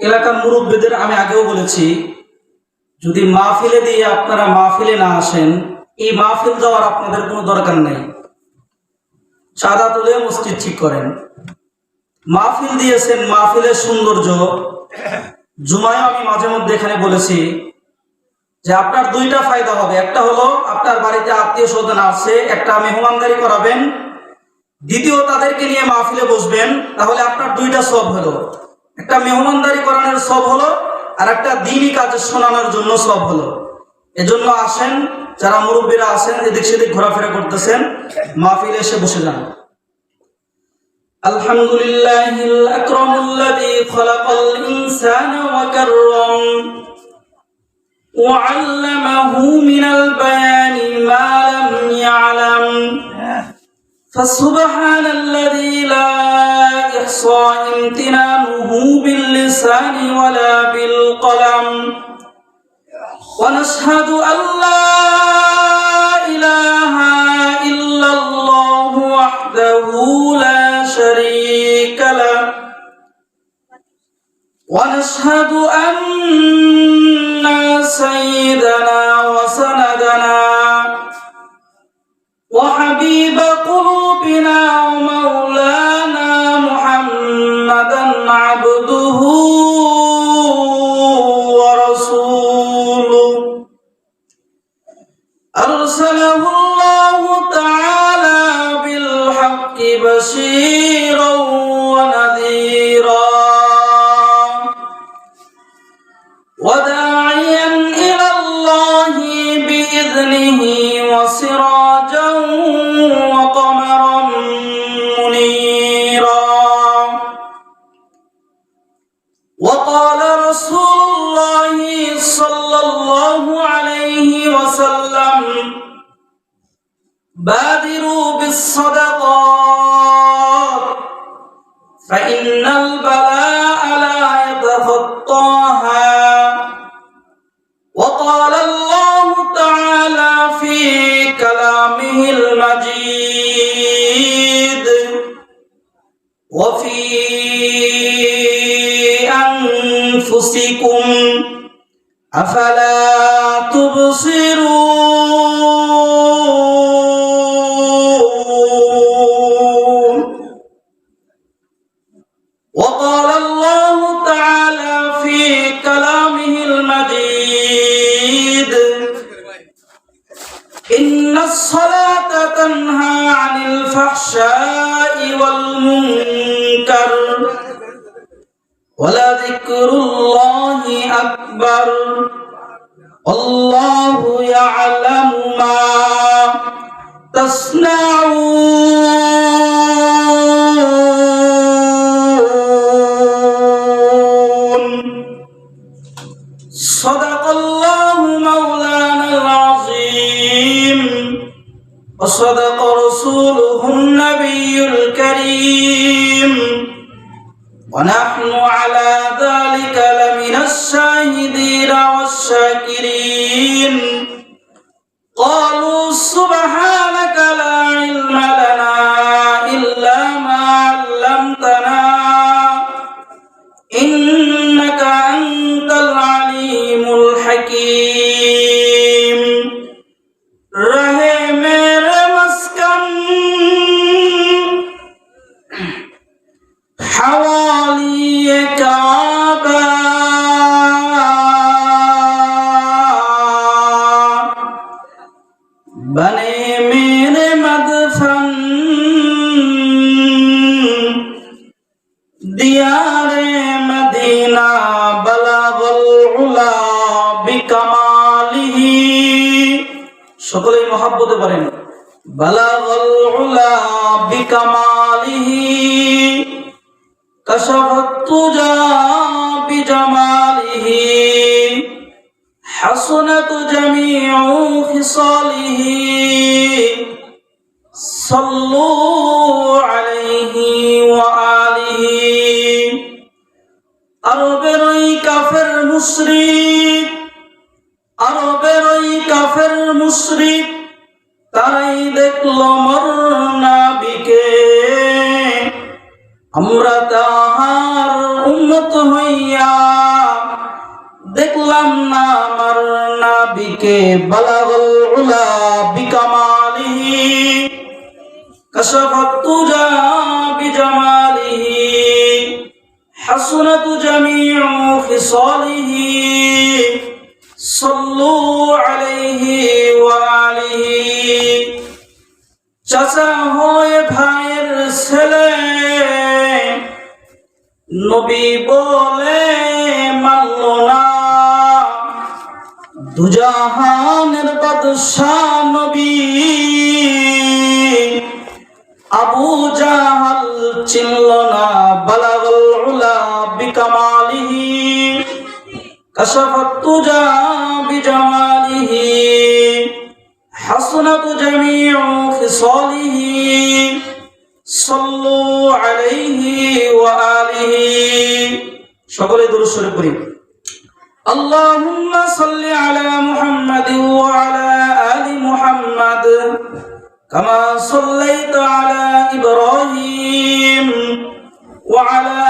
এলাকার মুরব্বীদের আমি আগেও বলেছি, যদি মাহফিলে দিয়ে আপনারা মাহফিলে না আসেন, এই মাহফিল যাওয়ার আপনাদের কোনো দরকার নেই। চাঁদা তুলে মসজিদ ঠিক করেন। মাহফিল দিয়েছেন মাহফিলের সৌন্দর্য। জুমায় আমি মাঝে মধ্যে এখানে বলেছি যে আপনার দুইটা ফায়দা হবে। একটা হলো আপনার বাড়িতে আত্মীয় স্বজন আসছে একটা মেহমানদারি করাবেন। দ্বিতীয়, তাদেরকে নিয়ে মাহফিলে বসবেন। তাহলে আপনার দুইটা সব হলো। একটা মেহমানদারি করানোর সব হলো আর একটা দিনই কাজ শোনানোর জন্য সব হলো এজন্য আসেন যারা মুরব্বীরা আছেন এদিক সেদিক ঘোরাফেরা করতেছেন মাহফিলে এসে বসে যান الحمد لله الأكرم الذي خلق الإنسان وكرم وعلمه من البيان ما لم يعلم فسبحان الذي لا يحصى امتنانه باللسان ولا بالقلم. ونشهد أن لا إله إلا الله وحده لا شريك له. ونشهد أن سيدنا عبده ورسوله. أرسله الله تعالى بالحق بشيرا ونذيرا. وداعيا إلى الله بإذنه بادروا بالصدقات فإن البلاء لا يتخطاها وقال الله تعالى في كلامه المجيد وفي أنفسكم أفلا تبصرون ولذكر الله أكبر الله يعلم ما تصنعون صدق الله مولانا العظيم وصدق رسوله النبي الكريم ونحن على ذلك لمن الشاهدين والشاكرين. قالوا سبحانك لا علم لنا إلا ما علمتنا. إنك أنت العليم الحكيم. দিয়ারে মদিনা বালাবল উলা বিকামালিহি। সকলেই মহাব্বতে পারেন। বালাবল উলা বিকামালিহি। আরবের ওই কাফের আরবের ওই কাফের তারাই আমরা তাহার উন্নত হইয়া দেখলাম না আমার নাবিকে বালাগল বিকামালি বিকামালিহি তুজা حسنت جميع خصاله صلوا عليه وآله চাচা হয়ে ভাইয়ের ছেলে নবী বলে মানল না দুজাহানের বাদশাহ নবী আবু জাহাল চিনল না বালাগল উলা বিকামালিহি কাশাফাত তুজা বিজামালিহি হাসনাত জামিউ খিসালিহি সাল্লু আলাইহি ওয়া আলিহি সকলে দরুদ শরীফ পড়ি اللهم صل على محمد وعلى آل محمد كما صليت على إبراهيم وعلى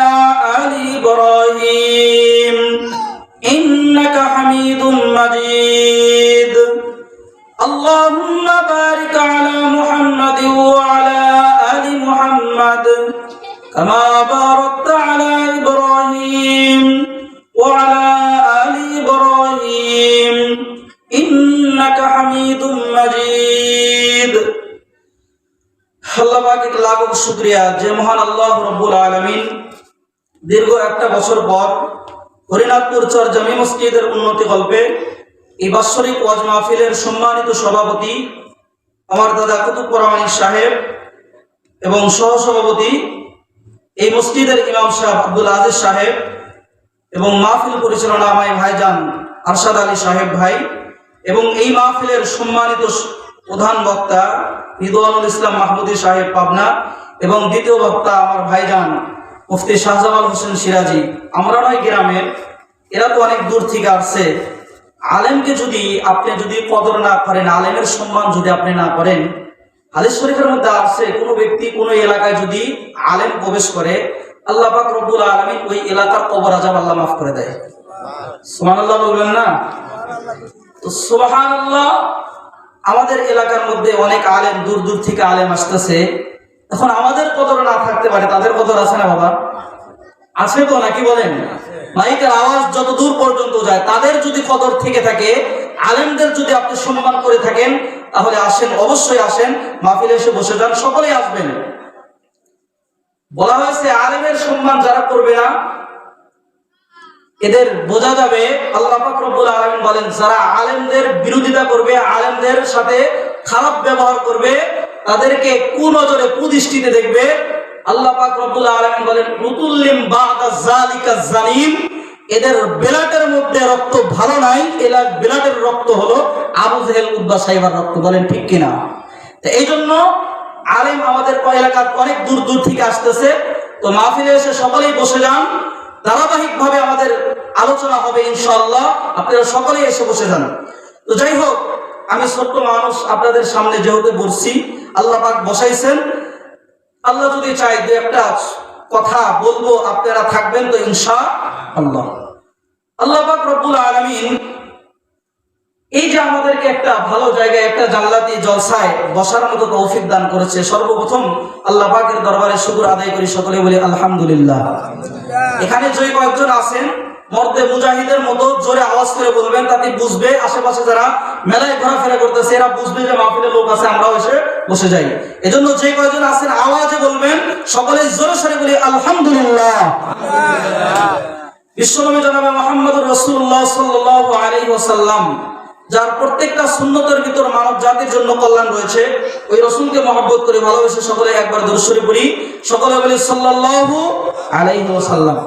শুক্রিয়া যে মহান আল্লাহ রব্বুল আলমিন দীর্ঘ একটা বছর পর হরিনাথপুর চর জামি মসজিদের উন্নতি কল্পে এই বাৎসরিক ওয়াজ মাহফিলের সম্মানিত সভাপতি আমার দাদা কুতুবরামানিক সাহেব এবং সহসভাপতি এই মসজিদের ইমাম সাহেব আব্দুল আজিজ সাহেব এবং মাহফিল পরিচালনা আমায় ভাইজান আরশাদ আলী সাহেব ভাই এবং এই মাহফিলের সম্মানিত প্রধান বক্তা রিদওয়ানুল ইসলাম মাহমুদি সাহেব পাবনা এবং দ্বিতীয় বক্তা আমার ভাইজান মুফতি শাহজামাল হোসেন সিরাজি। আমরা নয় গ্রামের, এরা তো অনেক দূর থেকে আসছে। আলেমকে যদি আপনি যদি কদর না করেন, আলেমের সম্মান যদি আপনি না করেন, হাদিস শরীফের মধ্যে আসছে, কোনো ব্যক্তি কোনো এলাকায় যদি আলেম প্রবেশ করে, আল্লাহ পাক রব্বুল আলমিন ওই এলাকার কবর আজাব আল্লাহ মাফ করে দেয়। সুবহানাল্লাহ বলবেন না? তো সুবহানাল্লাহ, আমাদের এলাকার মধ্যে অনেক আলেম দূর দূর থেকে আলেম আসতেছে। এখন আমাদের কদর না থাকতে পারে, তাদের কদর আছে না বাবা? আছে তো, নাকি বলেন? মাইকের আওয়াজ যত দূর পর্যন্ত যায়, তাদের যদি কদর থেকে থাকে, আলেমদের যদি আপনি সম্মান করে থাকেন, তাহলে আসেন, অবশ্যই আসেন, মাহফিলে এসে বসে যান, সকলেই আসবেন। বলা হয়েছে, আলেমের সম্মান যারা করবে না, এদের বোঝা যাবে, আল্লাহ পাক রব্বুল আলামিন বলেন, যারা আলেমদের বিরোধিতা করবে, আলেমদের সাথে খারাপ ব্যবহার করবে তাদেরকে কুনজরে কুদৃষ্টিতে দেখবে। আল্লাহ পাক রব্বুল আলামিন বলেন, রুতুল্লিম বাদা জালিকা জালিম। এদের বেলাটের মধ্যে রক্ত ভালো নাই, এলা বেলাটের রক্ত হলো আবু জেহেল উদ্বা সাহেবার রক্ত, বলেন ঠিক কিনা? তো এই জন্য আলেম আমাদের এলাকার অনেক দূর দূর থেকে আসতেছে। তো মাহফিলে এসে সকলেই বসে যান। ধারাবাহিক ভাবে আমাদের আলোচনা হবে ইনশাআল্লাহ। আপনারা সকলেই এসে বসে যান। তো যাই হোক আমি ছোট্ট মানুষ, আপনাদের সামনে যেহেতু বলছি, আল্লাহ পাক বসাইছেন। আল্লাহ যদি চাই দু একটা কথা বলব, আপনারা থাকবেন তো ইনশা আল্লাহ আল্লাহ পাক রব্বুল আলামিন এই যে আমাদেরকে একটা ভালো জায়গায়, একটা জান্নাতি জলসায় বসার মতো তৌফিক দান করেছে, সর্বপ্রথম আল্লাহ পাকের দরবারে শুকুর আদায় করি সকলে বলি আলহামদুলিল্লাহ। এখানে যে কয়েকজন আছেন মর্দে মুজাহিদের মতো জোরে আওয়াজ করে বলবেন, তাতে বুঝবে আশেপাশে যারা মেলায় ঘোরাফেরা করতেছে, এরা বুঝবে যে মাহফিলে লোক আছে, আমরাও এসে বসে যাই। এজন্য যে কয়েকজন আছেন আওয়াজে বলবেন সকলে জোরে সরে বলি, আলহামদুলিল্লাহ। বিশ্বনবী মোহাম্মদ রসুল্লাহ সাল্লাহ আলাইহি ওয়াসাল্লাম, যার প্রত্যেকটা সুন্নতের ভিতর মানব জাতির জন্য কল্যাণ রয়েছে, ওই রসুলকে মহব্বত করে ভালোবেসে সকলে একবার দর্শনী পড়ি, সকলে বলি ওয়াসাল্লাম।